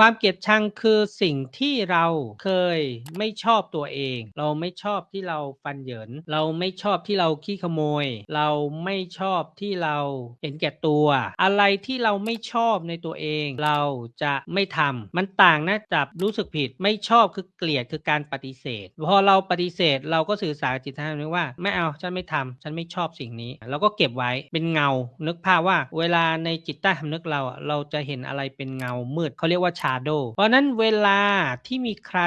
ความเกลียดชังคือสิ่งที่เราเคยไม่ชอบตัวเอง เราไม่ชอบที่เราฟันเหยิน เราไม่ชอบที่เราขี้ขโมย เราไม่ชอบที่เราเห็นแก่ตัว อะไรที่เราไม่ชอบในตัวเอง เราจะไม่ทำมันต่างนะจับรู้สึกผิด ไม่ชอบคือเกลียดคือการปฏิเสธ พอเราปฏิเสธเราก็สื่อสารกับจิตใต้สำนึกว่า ไม่เอาฉันไม่ทำฉันไม่ชอบสิ่งนี้ เราก็เก็บไว้เป็นเงา นึกภาพว่า เวลาในจิตใต้สำนึกเราเราจะเห็นอะไรเป็นเงามืดเขาเรียกว่าาโดเพราะนั้นเวลาที่มีใคร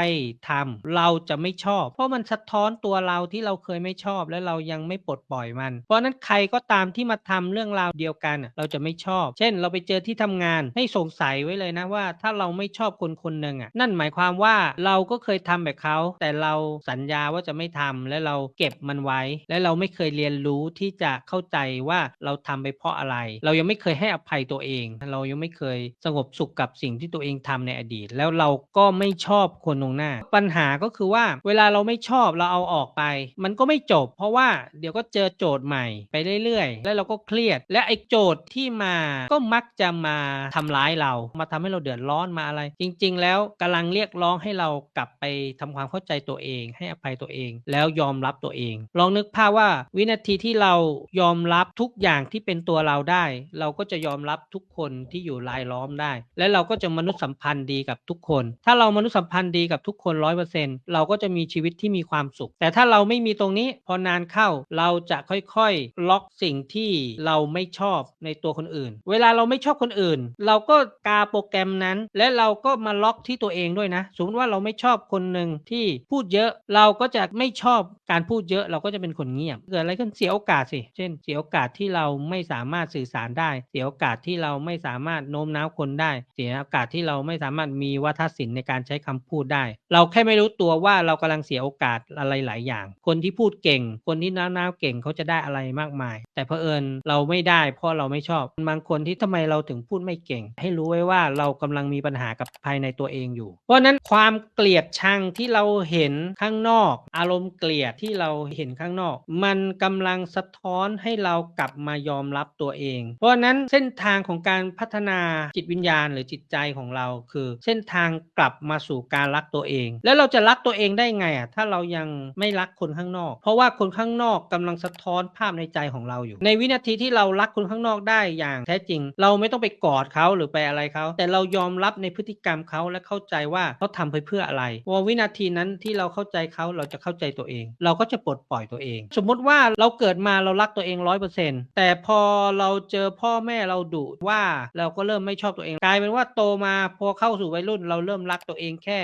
ทำเราจะไม่ชอบ เพราะมันสะท้อนตัวเราที่เราเคยไม่ชอบ และเรายังไม่ปลดปล่อยมัน เพราะนั้นใครก็ตามที่มาทำเรื่องราวเดียวกัน เราจะไม่ชอบ เช่น เราไปเจอที่ทำงานให้สงสัยไว้เลยนะว่า ถ้าเราไม่ชอบคนคนหนึ่งอะนั่นหมายความว่าเราก็เคยทำแบบเขา แต่เราสัญญาว่าจะไม่ทำและเราเก็บมันไว้ และเราไม่เคยเรียนรู้ที่จะเข้าใจว่าเราทำไปเพราะอะไร เรายังไม่เคยให้อภัยตัวเอง เรายังไม่เคยสงบสุขกับสิ่งที่ตัวเองทำในอดีต แล้วเราก็ไม่ชอบคนตรงหน้า ปัญหาก็คือว่าเวลาเราไม่ชอบเราเอาออกไป มันก็ไม่จบ เพราะว่าเดี๋ยวก็เจอโจทย์ใหม่ไปเรื่อยๆ แล้วเราก็เครียด และไอ้โจทย์ที่มาก็มักจะมาทำร้ายเรา มาทำให้เราเดือดร้อนมาอะไร จริง ๆ แล้วกำลังเรียกร้องให้เรากลับไปทำความเข้าใจตัวเอง ให้อภัยตัวเอง แล้วยอมรับตัวเอง ลองนึกภาพว่าวินาทีที่เรายอมรับทุกอย่างที่เป็นตัวเราได้ เราก็จะยอมรับทุกคนที่อยู่รายล้อมได้ และเราก็จะมนุษยสัมพันธ์ดีกับทุกคน ถ้าเรามนุษยสัมพันธ์ดีกับทุกคนร้อยเปอร์เซ็นต์เราก็จะมีชีวิตที่มีความสุข แต่ถ้าเราไม่มีตรงนี้ พอนานเข้าเราจะค่อยๆ ล็อกสิ่งที่เราไม่ชอบในตัวคนอื่น เวลาเราไม่ชอบคนอื่น เราก็กาโปรแกรมนั้น และเราก็มาล็อกที่ตัวเองด้วยนะ สมมติว่าเราไม่ชอบคนหนึ่งที่พูดเยอะ เราก็จะไม่ชอบการพูดเยอะ เราก็จะเป็นคนเงียบเกิดอะไรขึ้นเสียโอกาสสิ เช่น เสียโอกาสที่เราไม่สามารถสื่อสารได้ เสียโอกาสที่เราไม่สามารถโน้มน้าวคนได้ เสียโอกาสที่เราไม่สามารถมีวัฒนศิลป์ในการใช้คำพูดได้ เราแค่ไม่รู้ตัวว่าเรากำลังเสียโอกาสอะไรหลายอย่าง คนที่พูดเก่ง คนที่น้าวน้าวเก่งเขาจะได้อะไรมากมาย แต่เผอิญเราไม่ได้เพราะเราไม่ชอบบางคนที่ทำไมเราถึงพูดไม่เก่ง ให้รู้ไว้ว่าเรากำลังมีปัญหากับภายในตัวเองอยู่ เพราะนั้นความเกลียดชังที่เราเห็นข้างนอก อารมณ์เกลียดที่เราเห็นข้างนอก มันกำลังสะท้อนให้เรากลับมายอมรับตัวเอง เพราะนั้นเส้นทางของการพัฒนาจิตวิญญาณหรือจิตใจของเราคือ เส้นทางกลับมาสู่การรักตัวเอง แล้วเราจะรักตัวเองได้ไงอะถ้าเรายังไม่รักคนข้างนอก เพราะว่าคนข้างนอกกำลังสะท้อนภาพในใจของเราอยู่ ในวินาทีที่เรารักคนข้างนอกได้อย่างแท้จริง เราไม่ต้องไปกอดเขาหรือไปอะไรเขาแต่เรายอมรับในพฤติกรรมเขาและเข้าใจว่าเขาทำไปเพื่ออะไรพอวินาทีนั้นที่เราเข้าใจเขาเราจะเข้าใจตัวเอง เราก็จะปลดปล่อยตัวเอง สมมติว่าเราเกิดมาเรารักตัวเองร้อยเปอร์เซ็นต์แต่พอเราเจอพ่อแม่เราดุว่าเราก็เริ่มไม่ชอบตัวเองกลายเป็นว่าโตมาพอเข้าสู่วัยรุ่นเราเริ่มรักตัวเองแค่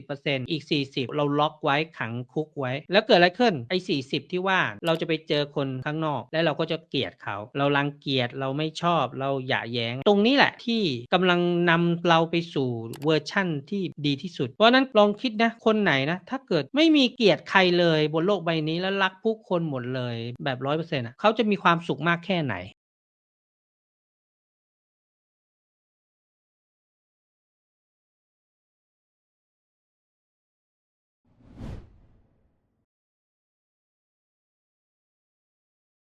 60%อีก 40 เราล็อกไว้ขังคุกไว้ แล้วเกิดอะไรขึ้นไอ้40 ที่ว่าเราจะไปเจอคนข้างนอก และเราก็จะเกลียดเขา เรารังเกียจเราไม่ชอบเราหย่าแย้ง ตรงนี้แหละที่กำลังนำเราไปสู่เวอร์ชั่นที่ดีที่สุด เพราะฉะนั้นลองคิดนะคนไหนนะ ถ้าเกิดไม่มีเกลียดใครเลยบนโลกใบนี้แล้วรักผู้คนหมดเลยแบบร้อยเปอร์เซ็นต์เขาจะมีความสุขมากแค่ไหน